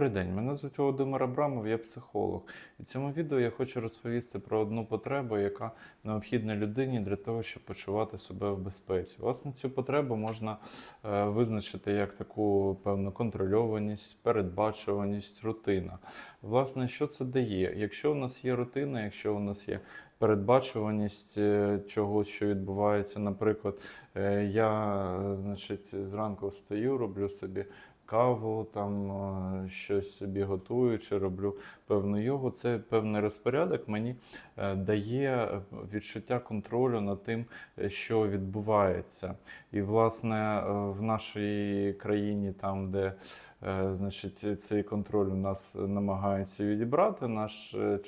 Добрий день, мене звуть Володимир Абрамов, я психолог. І в цьому відео я хочу розповісти про одну потребу, яка необхідна людині для того, щоб почувати себе в безпеці. Власне, цю потребу можна е, визначити як таку певну контрольованість, передбачуваність, рутина. Власне, що це дає? Якщо у нас є рутина, якщо у нас є передбачуваність е, чогось, що відбувається, наприклад, е, я е, значить, зранку встаю, роблю собі каву, там е, щось собі готую чи роблю певну йогу. Це певний розпорядок мені е, дає е, відчуття контролю над тим, що відбувається. І, власне, в нашій країні, там, де значить, цей контроль у нас намагається відібрати, наш е,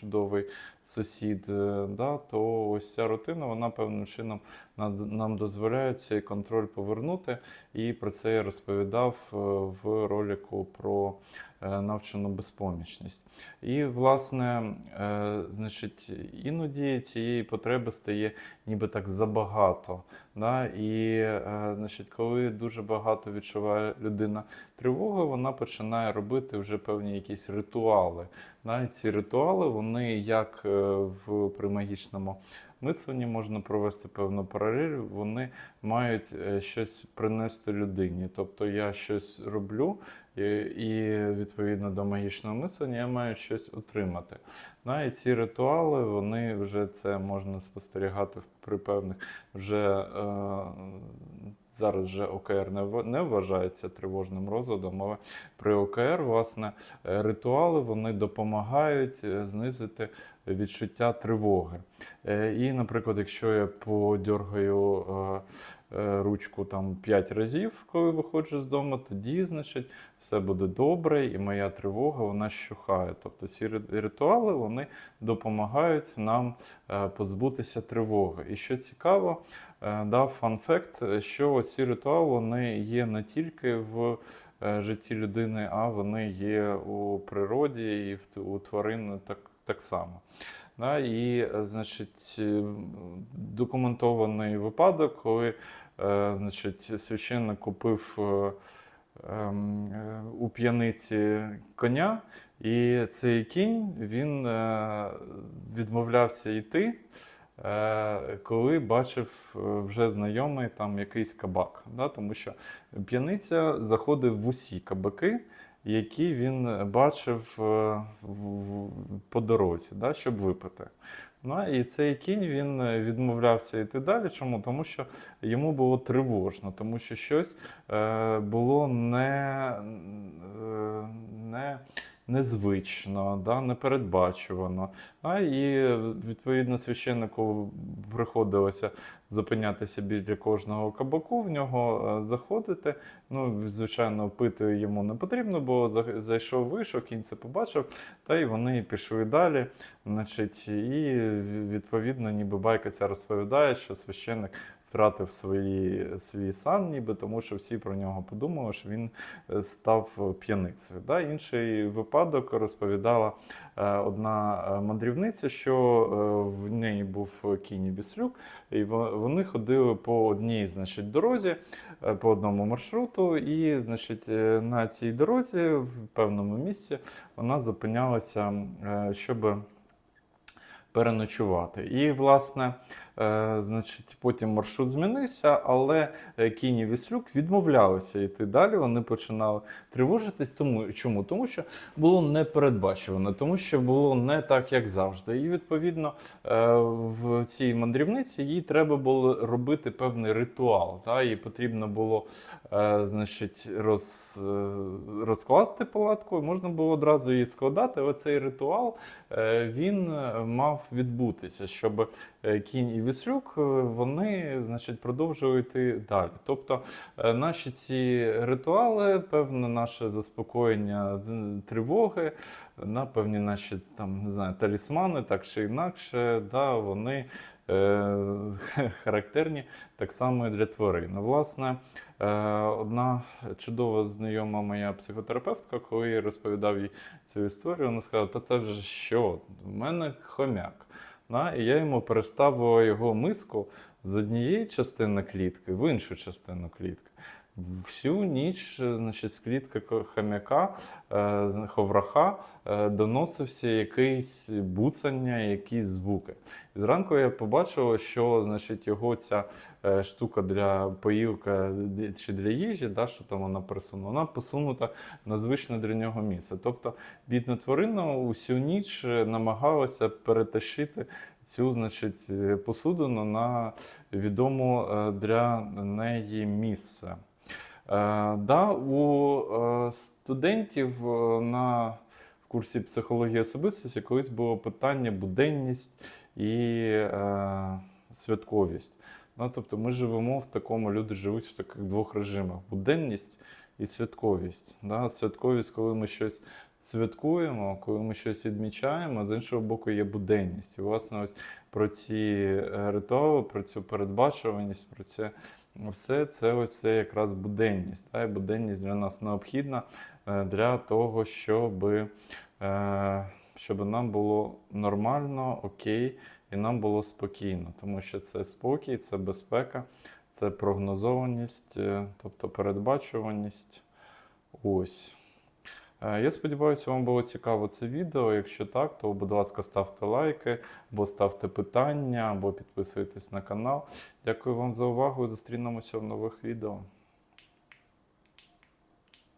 чудовий сусід, е, да, то ось ця рутина, вона певним чином нам дозволяє цей контроль повернути. І про це я розповідав е, в ролику про е, навчену безпомічність. І, власне, е, значить, іноді цієї потреби стає ніби так забагато. Да? І, е, значить, коли дуже багато відчуває людина тривоги, вона починає робити вже певні якісь ритуали. Да? І ці ритуали, вони як е, в примагічному мисленні можна провести певну паралель, вони мають е, щось принести людині. Тобто я щось роблю, і, і відповідно до магічного мислення я маю щось отримати. Да, і ці ритуали, вони вже це можна спостерігати при певних вже е, зараз вже ОКР не, не вважається тривожним розладом, але при ОКР, власне, е, ритуали вони допомагають е, знизити відчуття тривоги. Е, І, наприклад, якщо я подергаю е, ручку там 5 разів, коли виходжу з дому, тоді, значить, все буде добре, і моя тривога вона щухає. Тобто ці ритуали вони допомагають нам е, позбутися тривоги. І що цікаво, е, дав фан-факт, що ці ритуали вони є не тільки в е, житті людини, а вони є у природі і у тварин так, так само. Да, і, значить, документований випадок, коли значить, священник купив ем, у п'яниці коня, і цей кінь він е, відмовлявся йти, е, коли бачив е, вже знайомий там якийсь кабак. Да, тому що п'яниця заходив в усі кабаки які він бачив по дорозі, да, щоб випити. Ну, і цей кінь він відмовлявся йти далі. Чому? Тому що йому було тривожно, тому що щось було не, не, незвично, да, непередбачувано. А, і відповідно священнику приходилося зупинятися біля кожного кабаку, в нього е, заходити. Ну, звичайно, пити йому не потрібно. За- Зайшов, вийшов, кінь це побачив, та й вони пішли далі. Значить, і відповідно, ніби байка ця розповідає, що священник втратив свої, свій сан, ніби тому, що всі про нього подумали, що він е, став п'яницею. Да? Інший випадок розповідала е, одна е, мандрівниця, що в неї був кінь і віслюк, і во- вони ходили по одній значить, дорозі, по одному маршруту, і значить, на цій дорозі в певному місці вона зупинялася, щоб переночувати. І, власне, е, значить, потім маршрут змінився, але е, кінь і віслюк відмовлялися йти далі. Вони починали тривожитись. Тому чому? Тому що було непередбачувано, тому що було не так, як завжди. І відповідно е, в цій мандрівниці їй треба було робити певний ритуал. Та? Їй потрібно було е, значить, роз, е, розкласти палатку, і можна було одразу її складати. Але цей ритуал е, він е, мав відбутися, щоб е, кінь і віслюк е, вони значить, продовжували йти далі. Тобто е, наші ці ритуали, певне наше заспокоєння тривоги, на певні наші там, не знаю, талісмани, так чи інакше, да, вони характерні так само і для тварин. Ну, Власне, е, одна чудова знайома моя психотерапевтка, коли я розповідав їй цю історію, вона сказала: Та це вже що? В мене хомяк. Да? І я йому переставила його миску з однієї частини клітки в іншу частину клітки. Всю ніч, значить, з клітки хам'яка, ховраха е, доносився якийсь буцання, якісь звуки. І зранку я побачив, що значить, його ця е, штука для поїлка д- чи для їжі, да, що там вона присунула, вона посунута на звичне для нього місце. Тобто бідна тварина усю ніч е, намагалася перетащити цю значить, посудину на відому для неї місце. Е, да, у е, студентів е, на курсі психології особистості колись було питання буденність і святковість. Ну, тобто ми живемо в такому, люди живуть в таких двох режимах: буденність і святковість. Да? Святковість, коли ми щось святкуємо, коли ми щось відмічаємо, з іншого боку, є буденність. І, власне, ось про ці е, ритуали, про цю передбачуваність, про це все це ось це якраз буденність. Та? І буденність для нас необхідна е, для того, щоб, е, щоб нам було нормально, окей, і нам було спокійно, тому що це спокій, це безпека, це прогнозованість, тобто передбачуваність. Ось. Е, Я сподіваюся, вам було цікаво це відео. Якщо так, то, будь ласка, ставте лайки, або ставте питання, або підписуйтесь на канал. Дякую вам за увагу зустрінемося в нових відео.